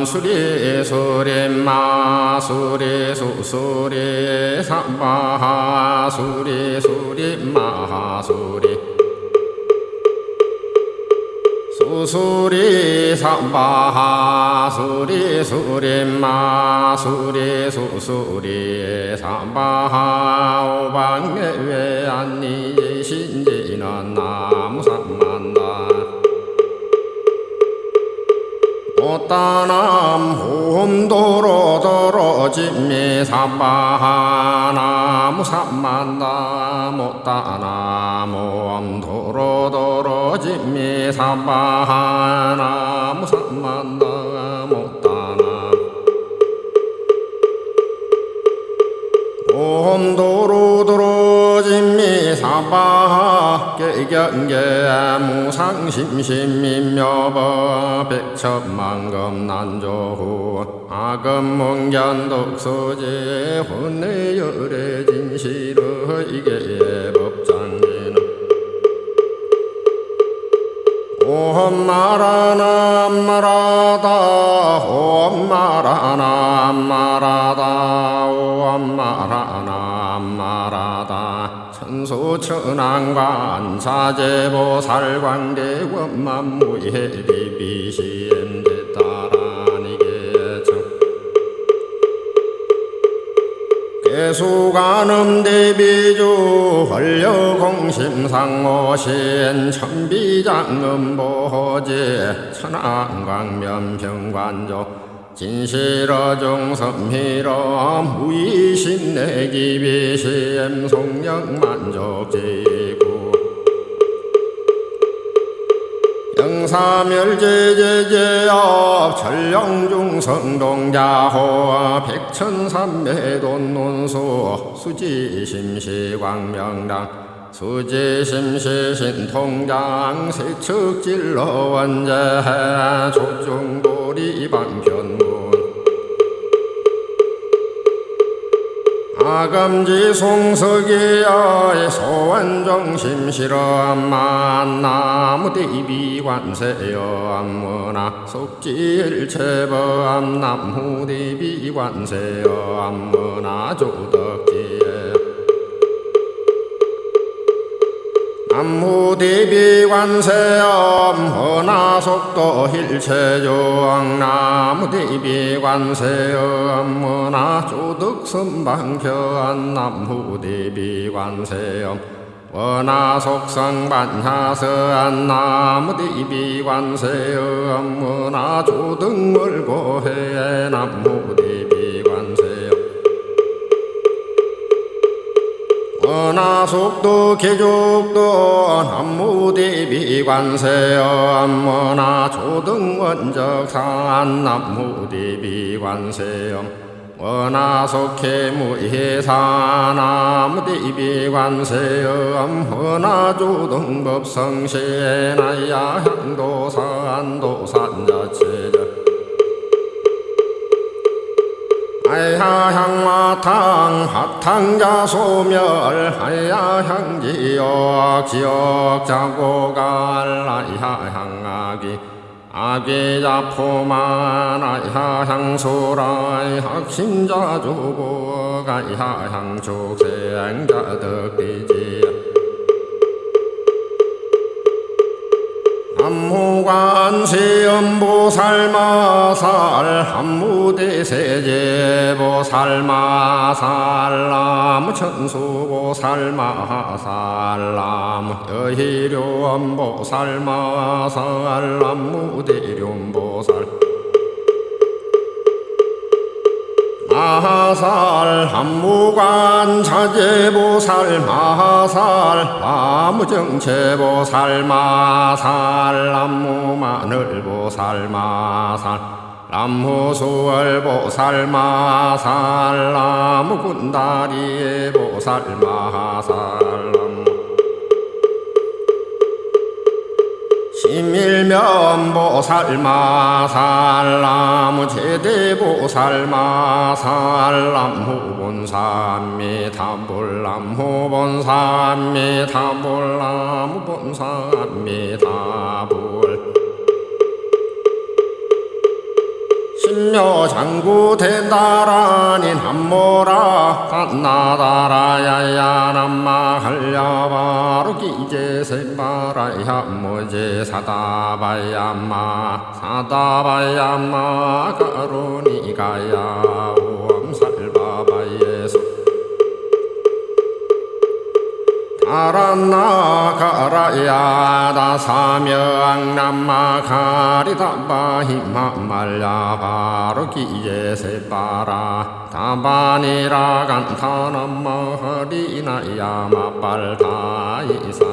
덕지는 수리 수리 마수리 수수리 삼바하 수리 수리 마수리. 수수리 삼바하 수리 수리 마수리 수수리 삼바하 오방매외 안니 못다남 홈도로 도로짐미 삼바하나무 삼만다 못다남 홈도로 도로짐미 삼바하나무 못다남 옴도로 도로짐미 사바하 깨경계 무상심심민묘법 백천만금 난조후 독소제 혼내열의 진실의 이게 법장기는 옴 마라나 마라다 옴 마라나 마라다 옴 마라나 마라다. 천 수천왕관 사제보살광대원 만무해비비시엠제 따라니게청 개수관음 대비주 헐려공심상오신 천비장음보호제 천안광면평관조 진실어종섬희러 무이신내기비 시엠 송영 만족지구 영사멸제제제업 천령중성동자호 백천삼매돈논수 수지심시광명당 수지심시신통장 세척질러 원제 조중보리방편 문 아감지 송석이야의 소원정심 실험 만 나무 대비관세여 암문아 속질체범 남후 대비관세여 암문아 조덕지 남무대비관세엄 허나속도 힐체조왕 나무대비관세엄 문화 조득선방편안 남무대비관세엄 원하속성반하서안 나무대비관세엄 문화 조등월고해 남무대 하속도 개족도 남무대비 관세엄 문화 조등원적산 남무대비 관세엄 원하속해 무해사 나무대비 관세엄 원하조등법성시나야 향도산도산자체자 아야향마탕 합탕자 소멸 아야향지역 지역 자고갈 아야향아기. 아기 자포만 아야향소라 학심자 조고 아야향족생자 덕비지 남무관세음보살마살 한무대세제보살마살 나무천수보살마살 나무여희료엄보살마살 남무대룡보살 마하살 한무관 자제보살 마하살 나무정체보살 마살 남무마늘보살 마살 남무수월보살 마살 나무군다리보살 마살 일면보살마살나무 제대보살마살남후본삼미 담불남후본삼미 담불나무본삼미 담 인묘 장구 대다라닌 한모라 갓나다라야야 남마 할려바로 기제 세바라야 모제 사다바야마 사다바야마 가로니가야 아란나? 가라야 다 사명 남마 가리다바 히마 말야 바로 기제 세 바라. 다바니라 간타 남마 하리나 야마 빨다 이삼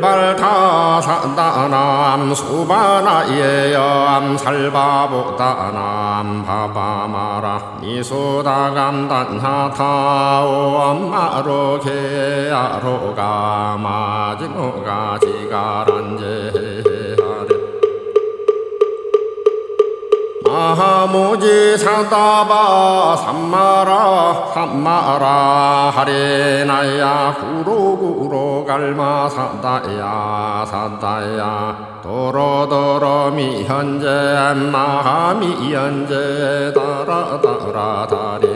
살발타 사다남 수바나 예염 살바보다남 바바마라 미소다감 단하타오 마로 게아로가 마지노가 지가란제 하모지 사다바 삼마라 삼마라. 하레나야 구로구로 갈마 사다야 사다야. 도로도로 미현재 마하미현재. 다라다라 다린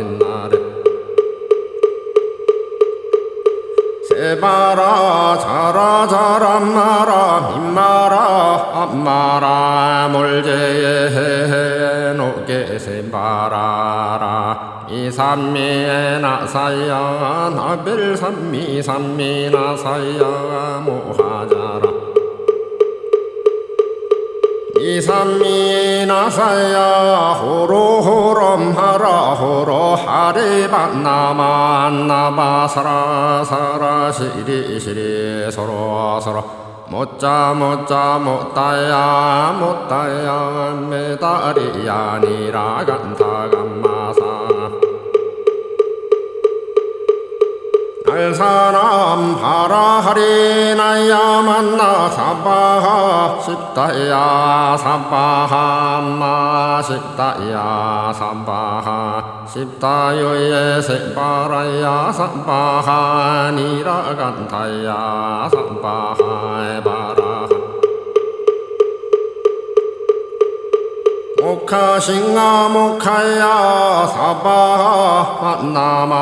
세바라 자라 마라 민마라 암마라 몰제에 노게 세바라라. 이삼미에 나사야 나벨 삼미 나사야 모하자라. 이삼미 나사야 호로 호롬하라 호로 하리반 나마 나바 사라 사라 시리 시리 서로 서로 못자 못자 못다야 못다야 메다리야 니라 간타 감마사. 알사람 바라하리 나야 만나 사바하 십다야 사바하 마 십다야 사바하 십다요예 세바라야 사바하 니라 간타야 사바하 바라하 모카싱아 모카야 사바하 만나마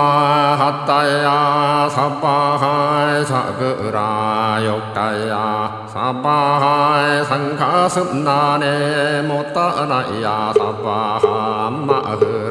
핫다야 사바하 사그라 욕다야 사바하 상가슴나네 못다나야 사바하 마흐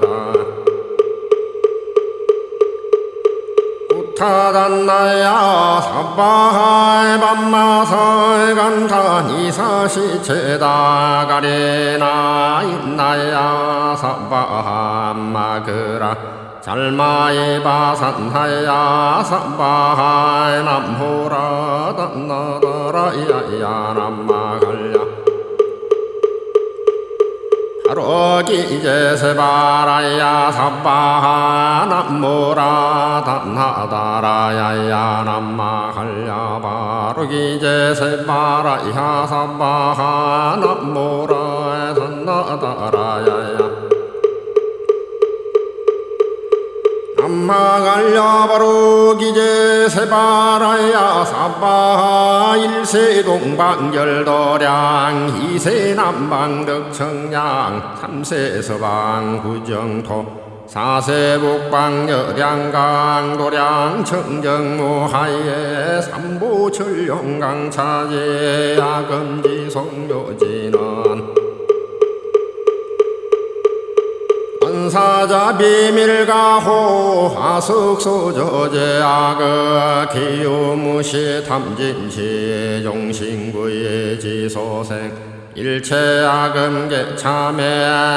라 타단나야. 사바하이 밤마사이 간타 니사시 체다 가리나 있나야. 사바하 마그라 잘마이 바산하야. 사바하이 남호라. 단나다라야야 남마 하루기 이제 세바라야 사바하 남모라 단하다라야야 남마갈야 바루기 이제 세바라야 사바하 남모라 단하다라야 마갈야 바로 기제 세바라야 사바 일세 동방열도량 이세 남방덕청량 삼세 서방 구정토 사세 북방 여량강 도량 청정무 하에 삼보 철룡강 차제 야금지 송묘진원 원사자 비밀가호 하숙소저제아그 기요무시 탐진시 종신구의 지소생 일체아금계 참회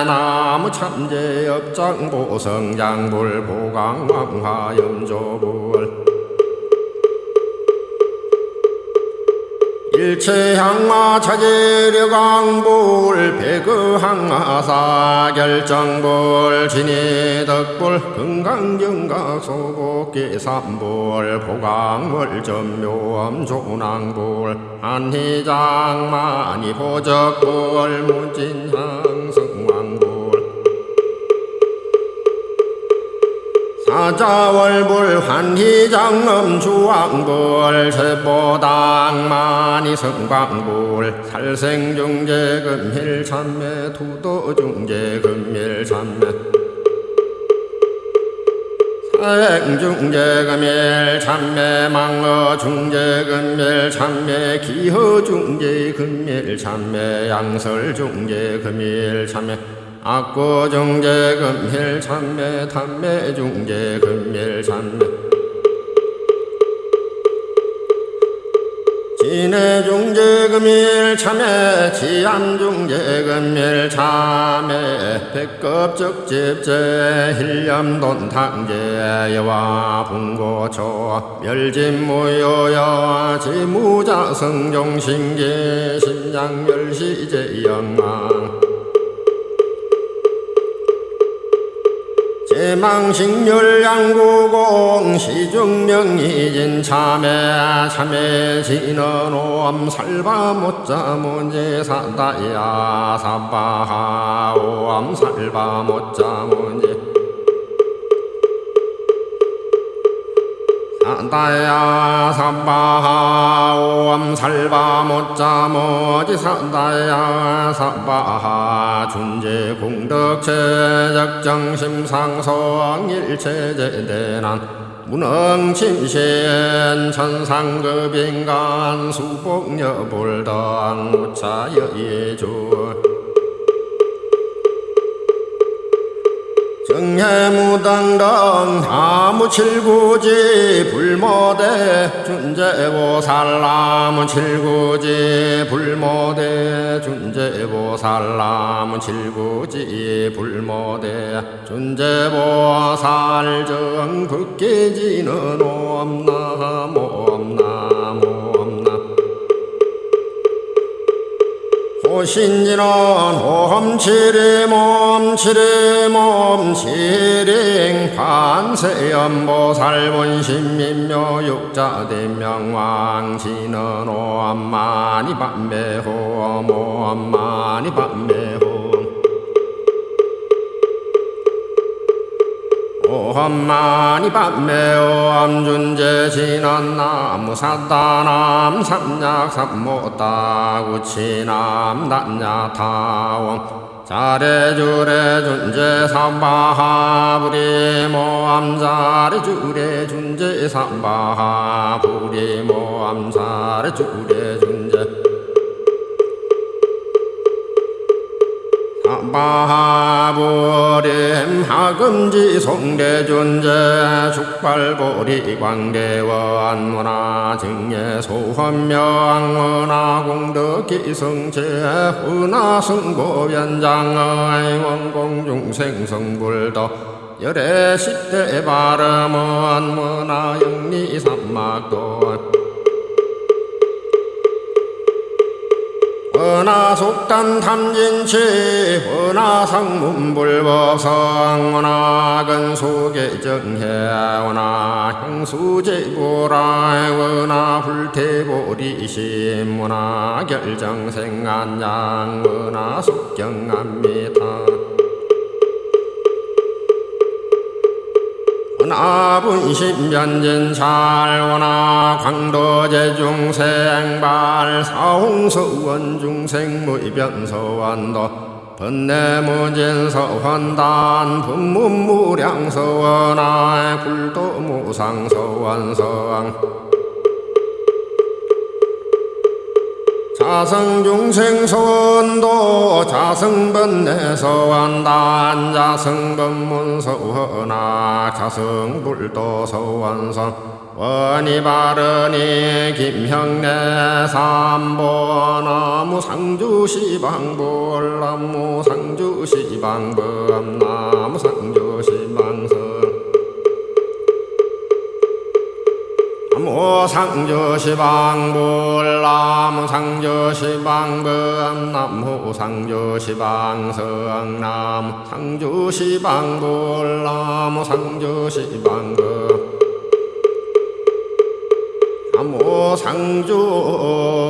나무 참제 업장 보성장불 보강왕화염조불 일체항마 차제력왕불 배그항마사 결정불 진이덕불 금강정각소복기 삼불 보강월 전묘암 조낭불 한희장마니 보적불 무진항 사자월불 환희장엄 주왕불 세보당만이 성광불 살생중재 금힐참매 투도중재 금일참매. 사행중재 금일참매 망어중재 금일참매 기허중재 금일참매 양설중재 금일참매 악고중재 금일 참매 탐매 중재 금일 참매. 진해 중재 금일 참매 지암 중재 금일 참매. 백급 적집재 힐염돈탕재 여와 분고초 멸진무효여 지무자 성종신계 심장멸시제영망 망식률양구공 시중명이진 참에 참에 진언오암 살바 못자 문제사다야 사바하오암 살바 못자 문제 산다야 사바하오암 살바 못자 모지 산다야 사바하 준재 공덕체 적정심 상성 일체제대난 문흥침신 천상급인간 수복여불당 무차여예주 해무당당 나무칠구지 불모대 준재보살 나무칠구지 불모대 준재보살 나무칠구지 불모대 준재보살 정극계지는 옴나무 옴나무 옴나. 호신지는 홈치리 몸치리 몸 치링 반세연보살 본신민묘 육자대명왕지는 오엄마니 밤매호 오엄마니 밤매호. 오엄마니 밤매오암 준재 진언나무 사다남 삼약 삼모따 구치남 단야타옹 자레주레 준재 삼바하. 부리 모암 자레 주레 준재 삼바하. 부리 모암 자레 주레 준재 바하보림 하금지 송대존재 축발보리 광대원 문화 증예 소헌명 문화 공덕기성체 훈화 승보변장의 원공중생 성불도 열애 십대 발음은 문화 영리 삼막도 원하 속단 탐진치 원하 상문불법성 원하 근소계정해 원하 형수제보라 원하 불태보리심 원하 결정생안양 원하 속경안미타 원하분심변진찰 원하 광도제 중생 발 사홍서원 중생 무변서원도 번내무진서원단 분문무량서원하 굴도무상서원성 자성중생선도 자성번내서완단 자성번문서원하 자성불도서원선. 원이바르니 김형내 삼보나무 상주시방불 나무 상주시방범 나무 상주 상조시방불 나무 상조시방범 나무 상조시방성 나무 상조시방불 나무 상조시방범 나무 상조시방성